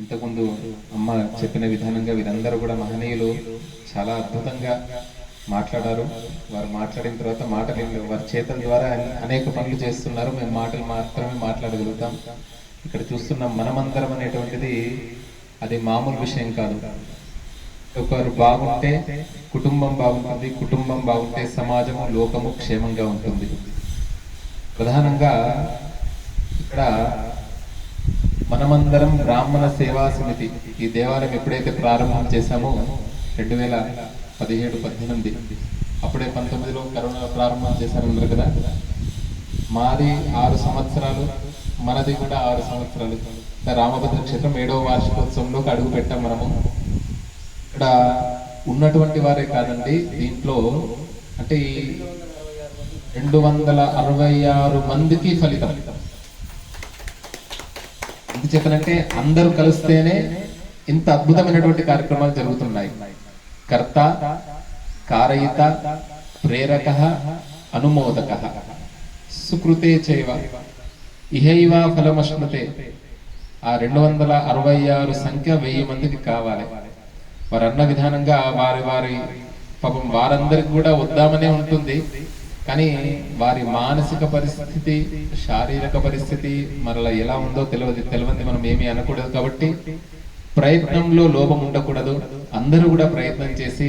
ఇంతకుముందు అమ్మ చెప్పిన విధానంగా వీరందరూ కూడా మహనీయులు. చాలా అద్భుతంగా మాట్లాడారు. వారు మాట్లాడిన తర్వాత మాటలు వారి చేతుల ద్వారా అనేక పనులు చేస్తున్నారు. మేము మాటలు మాత్రమే మాట్లాడగలుగుతాం. ఇక్కడ చూస్తున్నాం మనమందరం అనేటువంటిది అది మామూలు విషయం కాదు. ఒకరు బాగుంటే కుటుంబం బాగుంటుంది కుటుంబం బాగుంటే సమాజము లోకము క్షేమంగా ఉంటుంది. ప్రధానంగా ఇక్కడ మనమందరం బ్రాహ్మణ సేవా సమితి ఈ దేవాలయం ఎప్పుడైతే ప్రారంభం చేశామో రెండు వేల పదిహేడు పద్దెనిమిది అప్పుడే పంతొమ్మిదిలో కరోనా ప్రారంభం చేశారన్నారు కదా. మాది ఆరు సంవత్సరాలు మనది కూడా ఆరు సంవత్సరాలు. రామభద్ర క్షేత్రం ఏడవ వార్షికోత్సవంలోకి అడుగు పెట్టాం మనము. ఇక్కడ ఉన్నటువంటి వారే కాదండి దీంట్లో అంటే ఈ రెండు వందల అరవై ఆరు మందికి ఫలితం. ఎందుకు చెప్పనంటే అందరూ కలిస్తేనే ఇంత అద్భుతమైనటువంటి కార్యక్రమాలు జరుగుతున్నాయి. కర్త కారయిత ప్రేరక అనుమోదక. సుకృతే చైవ. ఇహైవ ఫలమశ్నుతే. ఆ రెండు వందల అరవై ఆరు సంఖ్య వెయ్యి మందికి కావాలి. వారు అన్న విధానంగా వారి వారి పాపం వారందరికి కూడా వద్దామనే ఉంటుంది. కానీ వారి మానసిక పరిస్థితి శారీరక పరిస్థితి మరలా ఎలా ఉందో తెలియదు తెలియంది మనం ఏమీ అనకూడదు కాబట్టి ప్రయత్నంలో లోపం ఉండకూడదు. అందరూ కూడా ప్రయత్నం చేసి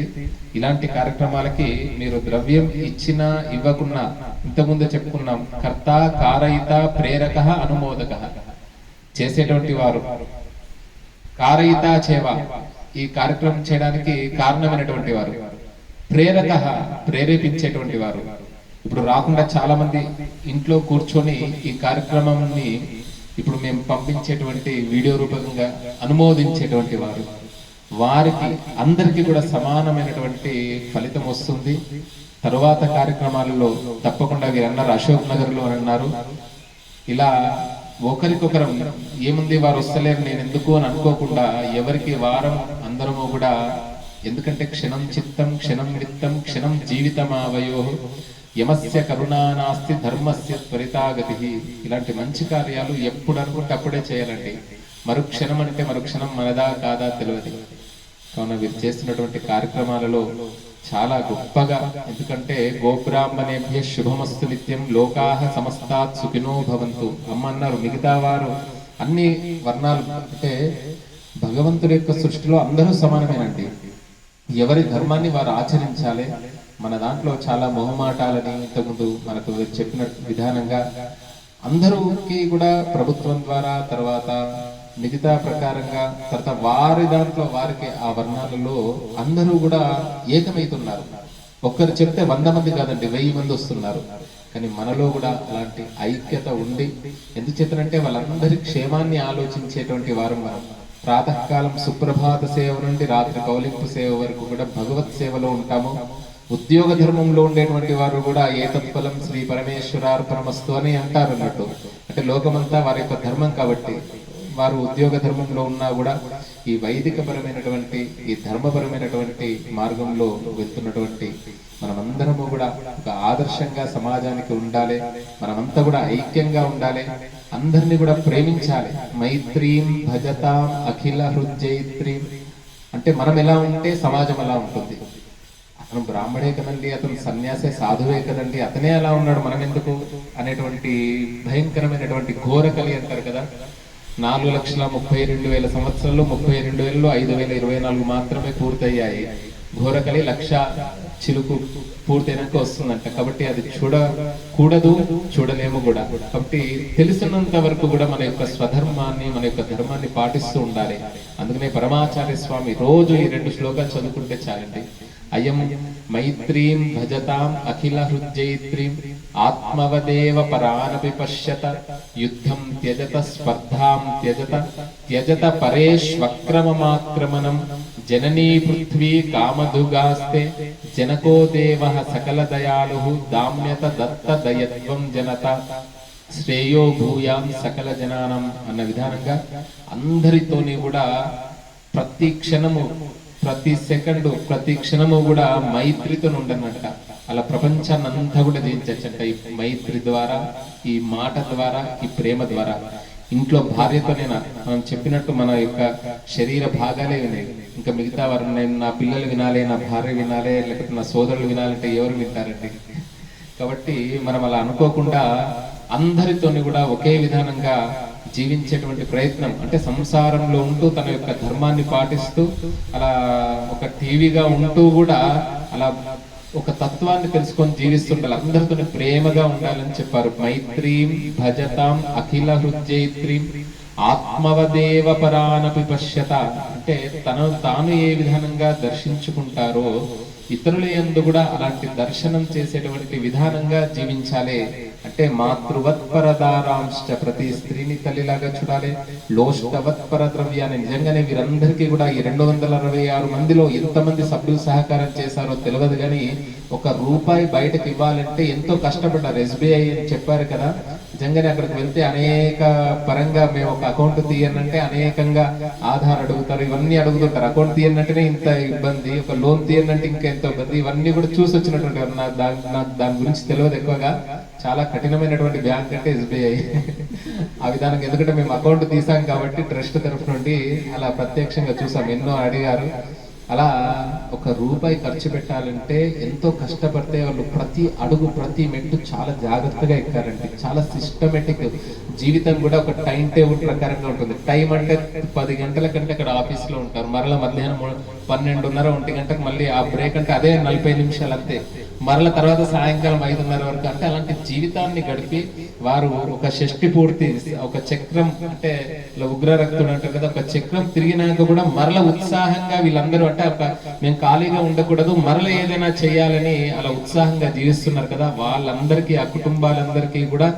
ఇలాంటి కార్యక్రమాలకి మీరు ద్రవ్యం ఇచ్చినా ఇవ్వకున్నా ఇంతకుముందే చెప్పుకున్నాం కర్త కారయిత ప్రేరక అనుమోదక చేసేటువంటి వారు. కారయిత చేవ ఈ కార్యక్రమం చేయడానికి కారణమైనటువంటి వారు. ప్రేరక ప్రేరేపించేటువంటి వారు. ఇప్పుడు రాకుండా చాలా మంది ఇంట్లో కూర్చొని ఈ కార్యక్రమాన్ని ఇప్పుడు మేము పంపించేటువంటి వీడియో రూపకంగా అనుమోదించేటువంటి వారు. వారికి అందరికీ కూడా సమానమైనటువంటి ఫలితం వస్తుంది. తరువాత కార్యక్రమాలలో తప్పకుండా వీరు అన్నారు అశోక్ నగర్లో అన్నారు. ఇలా ఒకరికొకరం ఏముంది వారు వస్తలేరు నేను ఎందుకు అని అనుకోకుండా ఎవరికి వారం అందరము కూడా ఎందుకంటే క్షణం చిత్తం క్షణం నిత్తం క్షణం జీవితమావయో యమస్య కరుణా నాస్తి ధర్మస్య త్వరితాగతి. ఇలాంటి మంచి కార్యాలు ఎప్పుడు అనుకుంటే అప్పుడే చేయాలండి. మరుక్షణం అంటే మరుక్షణం మనదా కాదా తెలియదు కావున వీరు చేస్తున్నటువంటి కార్యక్రమాలలో చాలా గొప్పగా ఎందుకంటే గోబ్రాహ్మణేభ్య శుభమస్తు నిత్యం లోకాహ సమస్తాత్ సుఖినో భవంతు. అమ్మ అన్నారు మిగతా వారు అన్ని వర్ణాలు అంటే భగవంతుడి యొక్క సృష్టిలో అందరూ సమానమేనండి. ఎవరి ధర్మాన్ని వారు ఆచరించాలి మన దాంట్లో చాలా మొహమాటాలని ఇంతకుముందు మనకు చెప్పిన విధానంగా అందరూకి కూడా ప్రభుత్వం ద్వారా తర్వాత మిగతా ప్రకారంగా తర్వాత వారి దాంట్లో వారికి ఆ వర్ణాలలో అందరూ కూడా ఏకమైతున్నారు ఒక్కరు చెప్తే వంద మంది కాదండి వెయ్యి మంది వస్తున్నారు. కానీ మనలో కూడా అలాంటి ఐక్యత ఉండి ఎందుకు వాళ్ళందరి క్షేమాన్ని ఆలోచించేటువంటి వారు మనం. ప్రాతకాలం సుప్రభాత సేవ నుండి రాత్రి కౌలింపు సేవ వరకు కూడా భగవత్ సేవలో ఉంటాము. ఉద్యోగ ధర్మంలో ఉండేటువంటి వారు కూడా ఏ తత్ఫలం శ్రీ పరమేశ్వరార్పణమస్తు అని అంటారు అన్నట్టు. అంటే లోకమంతా వారి యొక్క ధర్మం కాబట్టి వారు ఉద్యోగ ధర్మంలో ఉన్నా కూడా ఈ వైదిక పరమైనటువంటి ఈ ధర్మపరమైనటువంటి మార్గంలో వెళ్తున్నటువంటి మనమందరము కూడా ఒక ఆదర్శంగా సమాజానికి ఉండాలి మనమంతా కూడా ఐక్యంగా ఉండాలి అందరినీ కూడా ప్రేమించాలి. మైత్రీం భజతాం అఖిల హృజైత్రీం అంటే మనం ఎలా ఉంటే సమాజం ఎలా ఉంటుంది. అతను బ్రాహ్మడే కదండి అతను సన్యాసే సాధువే కదండి అతనే అలా ఉన్నాడు మనం ఎందుకు అనేటువంటి భయంకరమైనటువంటి ఘోరకలి అంటారు కదా. నాలుగు లక్షల ముప్పై రెండు వేల సంవత్సరాలు ముప్పై రెండు వేలలో ఐదు వేల ఇరవై నాలుగు మాత్రమే పూర్తయ్యాయి. ఘోరకలి లక్ష చిలుకు పూర్తయినాక వస్తుందంట. కాబట్టి అది చూడకూడదు చూడలేము కూడా. కాబట్టి తెలిసినంత వరకు కూడా మన యొక్క స్వధర్మాన్ని మన యొక్క ధర్మాన్ని పాటిస్తూ ఉండాలి. అందుకనే పరమాచార్య స్వామి రోజు ఈ రెండు శ్లోకాలు చదువుకుంటే చాలండి. అయం మైత్రీం భజతాం అఖిల హృజైత్రీం ఆత్మవదేవ పరానపి పశ్యత యుద్ధం త్యజత స్పర్ధాం త్యజత త్యజత పరేష్వక్రమమాక్రమణం జననీ పృథ్వీ కామధుగాస్తే జనకో దేవ సకల దయాలు దామ్యత దత్త దయత్వం జనత శ్రేయో భూయాం సకల జనానం అన్న విధానంగా అందరితోని కూడా ప్రతి క్షణము ప్రతి సెకండ్ ప్రతి క్షణము కూడా మైత్రితో ఉండనట అలా ప్రపంచాన్ని అంతా కూడా జయించచ్చంట ఈ మైత్రి ద్వారా ఈ మాట ద్వారా ఈ ప్రేమ ద్వారా. ఇంట్లో భార్యతోనేనా మనం చెప్పినట్టు మన యొక్క శరీర భాగాలే వినాయి ఇంకా మిగతా వారు నేను నా పిల్లలు వినాలి నా భార్య వినాలి లేకపోతే నా సోదరులు వినాలంటే ఎవరు వింటారండి? కాబట్టి మనం అలా అనుకోకుండా అందరితోని కూడా ఒకే విధానంగా జీవించేటువంటి ప్రయత్నం అంటే సంసారంలో ఉంటూ తన యొక్క ధర్మాన్ని పాటిస్తూ అలా ఒక టీవీగా ఉంటూ కూడా అలా ఒక తత్వాన్ని తెలుసుకొని జీవిస్తుండాలి. అందరితో ప్రేమగా ఉండాలని చెప్పారు. మైత్రీం భజతాం అఖిల హృదయత్రీం ఆత్మవదేవ పరానపి పశ్యత. అంటే తను తాను ఏ విధానంగా దర్శించుకుంటారో ఇతరుల ఎందు కూడా అలాంటి దర్శనం చేసేటువంటి విధానంగా జీవించాలి. అంటే మాతృవత్పరదారాంశ ప్రతి స్త్రీని తల్లిలాగా చూడాలి. లోష్టవత్పర ద్రవ్యాన్ని నిజంగానే వీరందరికీ కూడా ఈ రెండు వందల అరవై ఆరు మందిలో ఎంతమంది సభ్యులు సహకారం చేశారో తెలియదు కానీ ఒక రూపాయి బయటకు ఇవ్వాలంటే ఎంతో కష్టపడ్డారు. ఎస్బీఐ అని చెప్పారు కదా. నిజంగానే అక్కడికి వెళ్తే అనేక పరంగా మేము ఒక అకౌంట్ తీయనంటే అనేకంగా ఆధార్ అడుగుతారు. ఇవన్నీ అడుగుతుంటారు. అకౌంట్ తీయనంటేనే ఇంత ఇబ్బంది. ఒక లోన్ తీయనంటే ఇంకా ఎంతో ఇబ్బంది. ఇవన్నీ కూడా చూసి వచ్చినటువంటి దాని గురించి తెలియదు ఎక్కువగా. చాలా కఠినమైనటువంటి బ్యాంక్ అంటే ఎస్బీఐ. ఆ విధానం ఎందుకంటే మేము అకౌంట్ తీసాం కాబట్టి ట్రస్ట్ తరఫు నుండి అలా ప్రత్యక్షంగా చూసాం. ఎన్నో అడిగారు. అలా ఒక రూపాయి ఖర్చు పెట్టాలంటే ఎంతో కష్టపడితే వాళ్ళు ప్రతి అడుగు ప్రతి మెట్టు చాలా జాగ్రత్తగా ఎక్కారండి. చాలా సిస్టమేటిక్ జీవితం కూడా ఒక టైం టేబుల్ ప్రకారంగా ఉంటుంది. టైం అంటే పది గంటల కంటే అక్కడ ఆఫీస్లో ఉంటారు. మరలా మధ్యాహ్నం పన్నెండున్నర ఒంటి గంటకు మళ్ళీ ఆ బ్రేక్ అంటే అదే నలభై నిమిషాలు అంతే. మరల తర్వాత సాయంకాలం ఐదున్నర వరకు అంటే అలాంటి జీవితాన్ని గడిపి వారు ఒక షష్టి పూర్తి ఒక చక్రం అంటే ఇలా ఉగ్ర రక్తుడు అంటారు కదా ఒక చక్రం తిరిగినాక కూడా మరల ఉత్సాహంగా వీళ్ళందరూ అంటే ఒక మేము ఖాళీగా ఉండకూడదు మరల ఏదైనా చేయాలని అలా ఉత్సాహంగా జీవిస్తున్నారు కదా వాళ్ళందరికీ ఆ కుటుంబాలందరికీ కూడా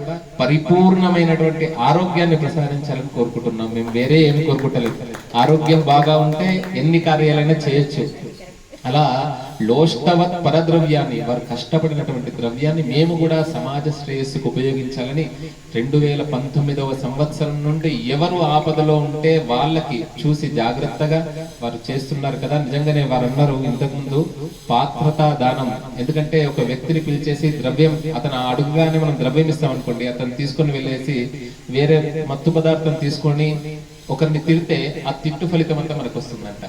పరిపూర్ణమైనటువంటి ఆరోగ్యాన్ని ప్రసాదించాలని కోరుకుంటున్నాం. మేము వేరే ఏమి కోరుకుంటలేదు. ఆరోగ్యం బాగా ఉంటే ఎన్ని కార్యాలైనా చేయొచ్చు. అలా లోష్టవత్ పరద్రవ్యాన్ని వారు కష్టపడినటువంటి ద్రవ్యాన్ని మేము కూడా సమాజ శ్రేయస్సుకు ఉపయోగించాలని రెండు వేల పంతొమ్మిదవ సంవత్సరం నుండి ఎవరు ఆపదలో ఉంటే వాళ్ళకి చూసి జాగ్రత్తగా వారు చేస్తున్నారు కదా. నిజంగానే వారు అన్నారు ఇంతకుముందు పాత్రతా దానం. ఎందుకంటే ఒక వ్యక్తిని పిలిచేసి ద్రవ్యం అతను అడుగుగానే మనం ద్రవ్యం ఇస్తాం అనుకోండి అతను తీసుకొని వెళ్ళేసి వేరే మత్తు పదార్థం తీసుకొని ఒకరిని తిడితే ఆ తిట్టు ఫలితం అంతా మనకు వస్తుందంట.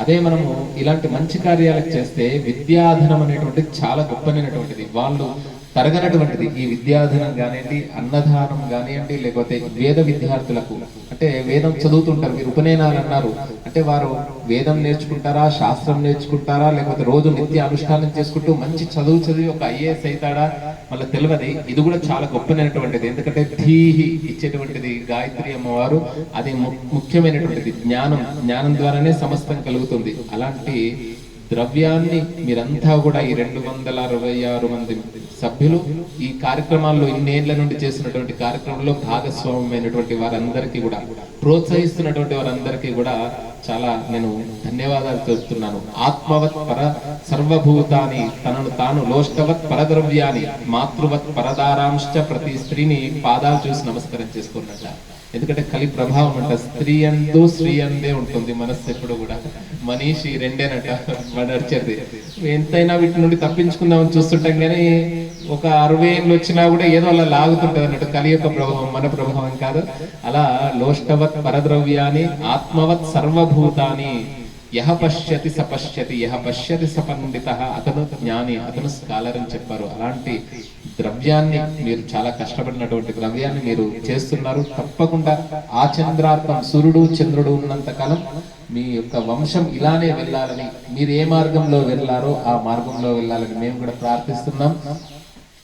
అదే మనము ఇలాంటి మంచి కార్యాలకు చేస్తే విద్యాధనం అనేటువంటిది చాలా గొప్పనైనటువంటిది వాళ్ళు తరగనటువంటిది ఈ విద్యాధనం కానివ్వండి అన్నదానం కానివ్వండి లేకపోతే వేద విద్యార్థులకు. అంటే వేదం చదువుతుంటారు మీరు ఉపనయనాలు అన్నారు. అంటే వారు వేదం నేర్చుకుంటారా శాస్త్రం నేర్చుకుంటారా లేకపోతే రోజు నిత్య అనుష్ఠానం చేసుకుంటూ మంచి చదువు చదివి ఒక ఐఏఎస్ అవుతాడా? మళ్ళీ తెలియదు ఇది కూడా చాలా గొప్పనైనటువంటిది. ఎందుకంటే ధీహి ఇచ్చేటువంటిది గాయత్రి అమ్మవారు. అది ము- ముఖ్యమైనటువంటిది. జ్ఞానం జ్ఞానం ద్వారానే సమస్తం కలుగుతుంది. అలాంటి ద్రవ్యాన్ని మీరంతా కూడా ఈ రెండు వందల అరవై ఆరు మంది సభ్యులు ఈ కార్యక్రమాల్లో ఇన్నేళ్ళ నుండి చేసినటువంటి కార్యక్రమంలో భాగస్వామ్యమైనటువంటి వారందరికీ కూడా ప్రోత్సహిస్తున్నటువంటి వారందరికీ కూడా చాలా నేను ధన్యవాదాలు తెలుపుతున్నాను. ఆత్మవత్ పర సర్వభూతాన్ని తనను తాను లోష్టవత్ పరద్రవ్యాన్ని మాతృవత్ పరదారాంశ ప్రతి స్త్రీని పాదాలు చూసి నమస్కారం చేసుకున్నట్ట ఎందుకంటే కలి ప్రభావం అంట. స్త్రీ అందు స్త్రీ అందే ఉంటుంది మనస్సు ఎప్పుడు కూడా. మనిషి రెండేనట. నడిచేది. ఎంతైనా వీటి నుండి తప్పించుకుందామని చూస్తుంటాం కానీ ఒక అరవై ఏళ్ళు వచ్చినా కూడా ఏదో అలా లాగుతుంటది అన్నట్టు కలి యొక్క ప్రభావం మన ప్రభావం కాదు. అలా లోష్టవత్ పరద్రవ్యాన్ని ఆత్మవత్ సర్వభూతాన్ని యహ పశ్యతి సపశ్యతి యహ పశ్యతి సపండిత అతను జ్ఞాని అతను స్కాలర్ అని చెప్పారు. అలాంటి ద్రవ్యాన్ని మీరు చాలా కష్టపడినటువంటి ద్రవ్యాన్ని మీరు చేస్తున్నారు. తప్పకుండా ఆ చంద్రార్థం సూర్యుడు చంద్రుడు ఉన్నంత కాలం మీ యొక్క వంశం ఇలానే వెళ్ళాలని మీరు ఏ మార్గంలో వెళ్ళారో ఆ మార్గంలో వెళ్ళాలని మేము కూడా ప్రార్థిస్తున్నాం.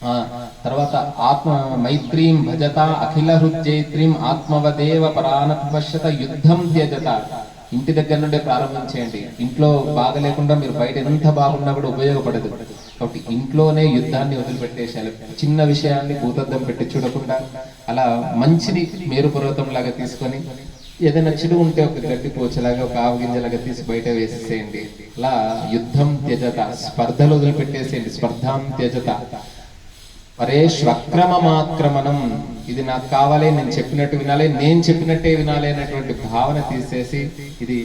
ఆ తర్వాత ఆత్మ మైత్రీం భజత అఖిల హృదయత్రీం ఆత్మవదేవ పరానపశ్యత యుద్ధం త్యజత. ఇంటి దగ్గర నుండే ప్రారంభించేయండి ఇంట్లో బాగలేకుండా మీరు బయట ఎంత బాగున్నా కూడా ఉపయోగపడదు. కాబట్టి ఇంట్లోనే యుద్ధాన్ని వదిలిపెట్టేసేయాలి చిన్న విషయాన్ని భూతద్దం పెట్టి చూడకుండా అలా మంచిది మేరు పర్వతం లాగా తీసుకొని ఏదైనా చెడు ఉంటే ఒక గడ్డి పోచలాగా ఒక ఆవు గింజలాగా తీసి బయట వేసేసేయండి. అలా యుద్ధం త్యజత స్పర్ధలు వదిలిపెట్టేసేయండి. స్పర్ధాం త్యజత. అరే శ్వక్రమమాక్రమణం. ఇది నాకు కావాలి నేను చెప్పినట్టు వినాలి నేను చెప్పినట్టే వినాలి అనేటువంటి భావన తీసేసి ఇది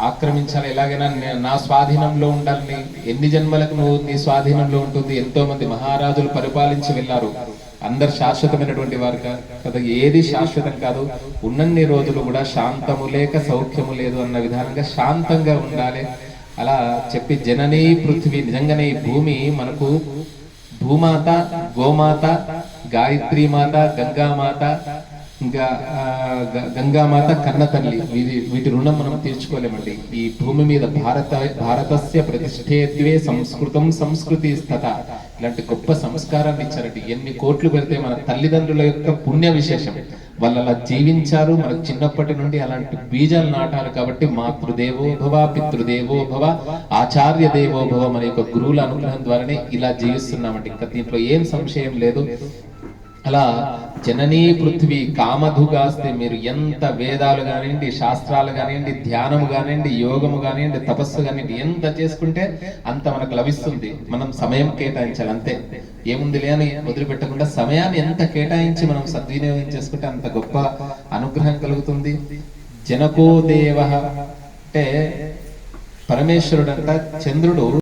ఆక్రమించాలి. ఎలాగైనా నా స్వాధీనంలో ఉండాలని. ఎన్ని జన్మలకు నువ్వు నీ స్వాధీనంలో ఉంటుంది? ఎంతో మంది మహారాజులు పరిపాలించి వెళ్ళారు. అందరు శాశ్వతమైనటువంటి వారు కదా. ఏది శాశ్వతం కాదు. ఉన్నన్ని రోజులు కూడా శాంతము లేక సౌఖ్యము లేదు అన్న విధానంగా శాంతంగా ఉండాలి. అలా చెప్పి జననీ పృథ్వీ నిజంగానే ఈ భూమి మనకు భూమాత గోమాత గాయత్రి మాత గంగామాత ఇంకా గంగామాత కన్న తల్లి వీరి వీటి రుణం మనం తీర్చుకోలేమండి. ఈ భూమి మీద భారత భారతస్య ప్రతిష్ఠేత్వే సంస్కృతం సంస్కృతి స్థత ఇలాంటి గొప్ప సంస్కారాన్ని ఇచ్చారండి. ఎన్ని కోట్లు పెడితే మన తల్లిదండ్రుల యొక్క పుణ్య విశేషం వాళ్ళు అలా జీవించారు. మనకు చిన్నప్పటి నుండి అలాంటి బీజాలు నాటారు కాబట్టి మాతృదేవో పితృదేవోభవ పితృదేవో భవ ఆచార్య దేవోభవ మన యొక్క గురువుల అనుగ్రహం ద్వారానే ఇలా జీవిస్తున్నామండి. ఇంకా దీంట్లో ఏం సంశయం లేదు. అలా జననీ పృథ్వీ కామధుగాస్తే. మీరు ఎంత వేదాలు కానివ్వండి శాస్త్రాలు కానివ్వండి ధ్యానము కానివ్వండి యోగము కానివ్వండి తపస్సు కానివ్వండి ఎంత చేసుకుంటే అంత మనకు లభిస్తుంది. మనం సమయం కేటాయించాలి అంతే. ఏముంది లేని వదిలిపెట్టకుండా సమయాన్ని ఎంత కేటాయించి మనం సద్వినియోగం చేసుకుంటే అంత గొప్ప అనుగ్రహం కలుగుతుంది. జనకో దేవ అంటే పరమేశ్వరుడంట చంద్రుడు